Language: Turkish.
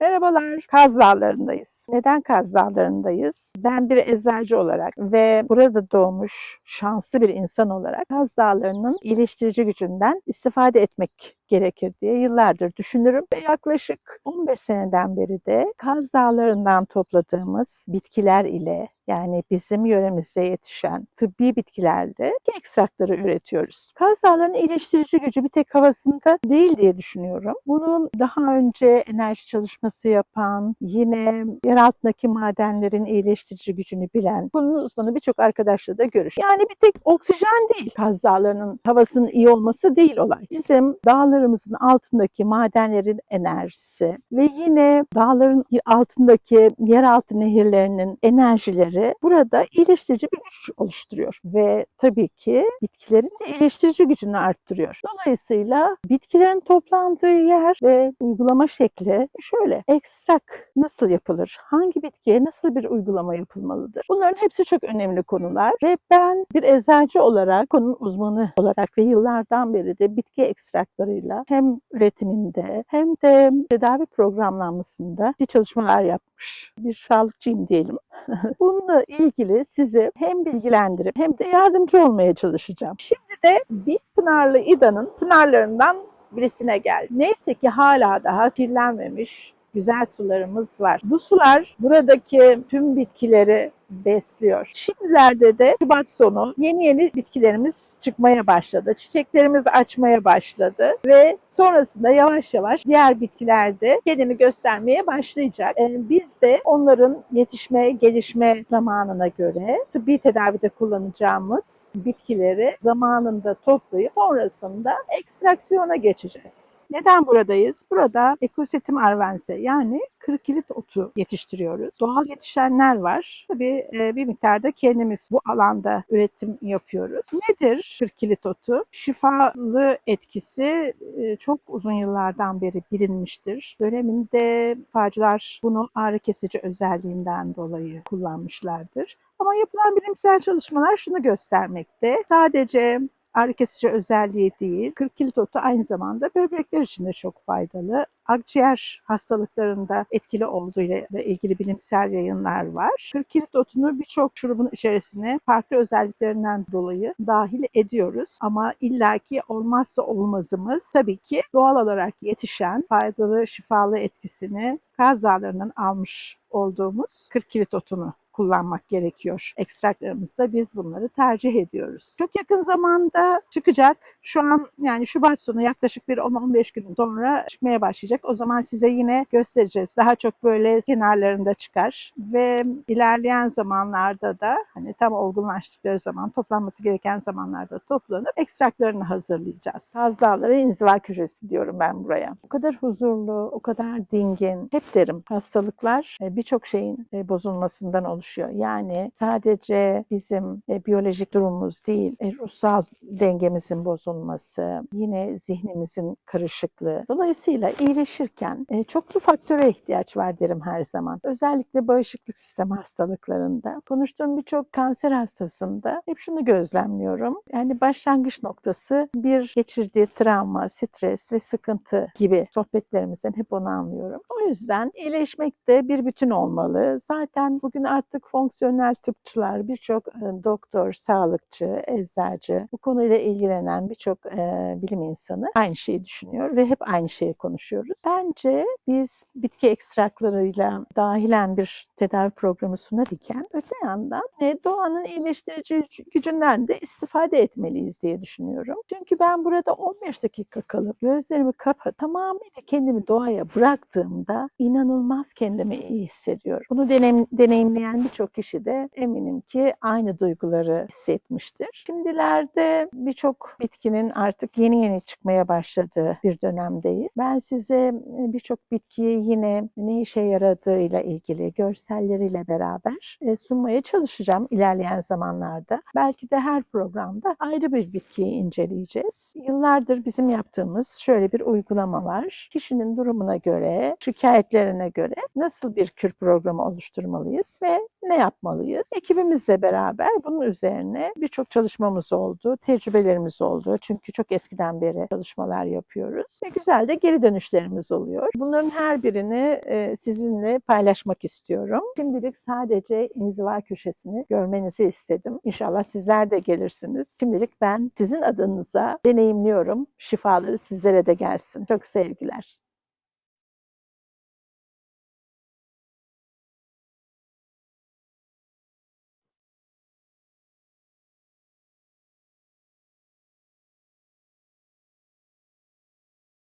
Merhabalar, Kaz Dağları'ndayız. Neden Kaz Dağları'ndayız? Ben bir eczacı olarak ve burada doğmuş şanslı bir insan olarak Kaz Dağları'nın iyileştirici gücünden istifade etmek gerekir diye yıllardır düşünürüm ve yaklaşık 15 seneden beri de Kaz Dağları'ndan topladığımız bitkiler ile yani bizim yöremizde yetişen tıbbi bitkilerle bitki ekstrakları üretiyoruz. Kaz Dağları'nın iyileştirici gücü bir tek havasında değil diye düşünüyorum. Bunun daha önce enerji çalışması yapan, yine yer altındaki madenlerin iyileştirici gücünü bilen, bunun uzmanı birçok arkadaşla da görüş. Yani bir tek oksijen değil Kaz Dağları'nın havasının iyi olması değil olay. Bizim dağlarımızın altındaki madenlerin enerjisi ve yine dağların altındaki yeraltı nehirlerinin enerjileri burada iyileştirici bir güç oluşturuyor ve tabii ki bitkilerin de iyileştirici gücünü arttırıyor. Dolayısıyla bitkilerin toplandığı yer ve uygulama şekli şöyle. Ekstrak nasıl yapılır? Hangi bitkiye nasıl bir uygulama yapılmalıdır? Bunların hepsi çok önemli konular ve ben bir eczacı olarak, konunun uzmanı olarak ve yıllardan beri de bitki ekstraklarıyla hem üretiminde hem de tedavi programlanmasında çalışmalar yapmış bir sağlıkçıyım diyelim. Bununla ilgili sizi hem bilgilendirip hem de yardımcı olmaya çalışacağım. Şimdi de bir Pınarlı İda'nın pınarlarından birisine geldi. Neyse ki hala daha kirlenmemiş güzel sularımız var. Bu sular buradaki tüm bitkileri besliyor. Şimdilerde de Şubat sonu yeni yeni bitkilerimiz çıkmaya başladı. Çiçeklerimiz açmaya başladı ve sonrasında yavaş yavaş diğer bitkiler de kendini göstermeye başlayacak. Ee, biz de onların yetişme, gelişme zamanına göre tıbbi tedavide kullanacağımız bitkileri zamanında toplayıp sonrasında ekstraksiyona geçeceğiz. Neden buradayız? Burada Ecosetim arvense yani kırkilit otu yetiştiriyoruz. Doğal yetişenler var. Tabii e, bir miktarda kendimiz bu alanda üretim yapıyoruz. Nedir kırkilit otu? Şifalı etkisi e, çok uzun yıllardan beri bilinmiştir. Döneminde şifacılar bunu ağrı kesici özelliğinden dolayı kullanmışlardır. Ama yapılan bilimsel çalışmalar şunu göstermekte. Sadece ağrı kesici özelliği değil, 40 kilit otu aynı zamanda böbrekler için de çok faydalı. Akciğer hastalıklarında etkili olduğu ile ilgili bilimsel yayınlar var. 40 kilit otunu birçok şurubun içerisine farklı özelliklerinden dolayı dahil ediyoruz. Ama illaki olmazsa olmazımız tabii ki doğal olarak yetişen faydalı şifalı etkisini Kaz Dağları'ndan almış olduğumuz 40 kilit otunu kullanmak gerekiyor. Ekstraklarımızda biz bunları tercih ediyoruz. Çok yakın zamanda çıkacak. Şu an yani Şubat sonu yaklaşık bir 10-15 gün sonra çıkmaya başlayacak. O zaman size yine göstereceğiz. Daha çok böyle kenarlarında çıkar ve ilerleyen zamanlarda da hani tam olgunlaştıkları zaman toplanması gereken zamanlarda toplanıp ekstraklarını hazırlayacağız. Kaz Dağları inziva köşesi diyorum ben buraya. O kadar huzurlu, o kadar dingin. Hep derim hastalıklar e, birçok şeyin e, bozulmasından oluşuyor. Yani sadece bizim e, biyolojik durumumuz değil, e, ruhsal dengemizin bozulması, yine zihnimizin karışıklığı. Dolayısıyla iyileşirken e, çoklu faktöre ihtiyaç var derim her zaman. Özellikle bağışıklık sistemi hastalıklarında. Konuştuğum birçok kanser hastasında hep şunu gözlemliyorum. Yani başlangıç noktası bir geçirdiği travma, stres ve sıkıntı gibi sohbetlerimizden hep onu anlıyorum. O yüzden iyileşmek de bir bütün olmalı. Zaten bugün artık fonksiyonel tıpçılar, birçok e, doktor, sağlıkçı, eczacı, bu konuyla ilgilenen birçok e, bilim insanı aynı şeyi düşünüyor ve hep aynı şeyi konuşuyoruz. Bence biz bitki ekstraklarıyla dahilen bir tedavi programı sunarken öte yandan e, doğanın iyileştirici gücünden de istifade etmeliyiz diye düşünüyorum. Çünkü ben burada 15 dakika kalıp gözlerimi kapat tamamıyla kendimi doğaya bıraktığımda inanılmaz kendimi iyi hissediyorum. Bunu deneyim, deneyimleyen birçok kişi de eminim ki aynı duyguları hissetmiştir. Şimdilerde birçok bitkinin artık yeni yeni çıkmaya başladığı bir dönemdeyiz. Ben size birçok bitkiyi yine ne işe yaradığıyla ilgili görselleriyle beraber e, sunmaya çalışacağım ilerleyen zamanlarda. Belki de her programda ayrı bir bitkiyi inceleyeceğiz. Yıllardır bizim yaptığımız şöyle bir uygulama var. Kişinin durumuna göre, şikayetlerine göre nasıl bir kür programı oluşturmalıyız ve ne yapmalıyız? Ekibimizle beraber bunun üzerine birçok çalışmamız oldu. Tecrübe tecrübelerimiz oldu. Çünkü çok eskiden beri çalışmalar yapıyoruz. Ve güzel de geri dönüşlerimiz oluyor. Bunların her birini e, sizinle paylaşmak istiyorum. Şimdilik sadece inziva köşesini görmenizi istedim. İnşallah sizler de gelirsiniz. Şimdilik ben sizin adınıza deneyimliyorum. Şifaları sizlere de gelsin. Çok sevgiler.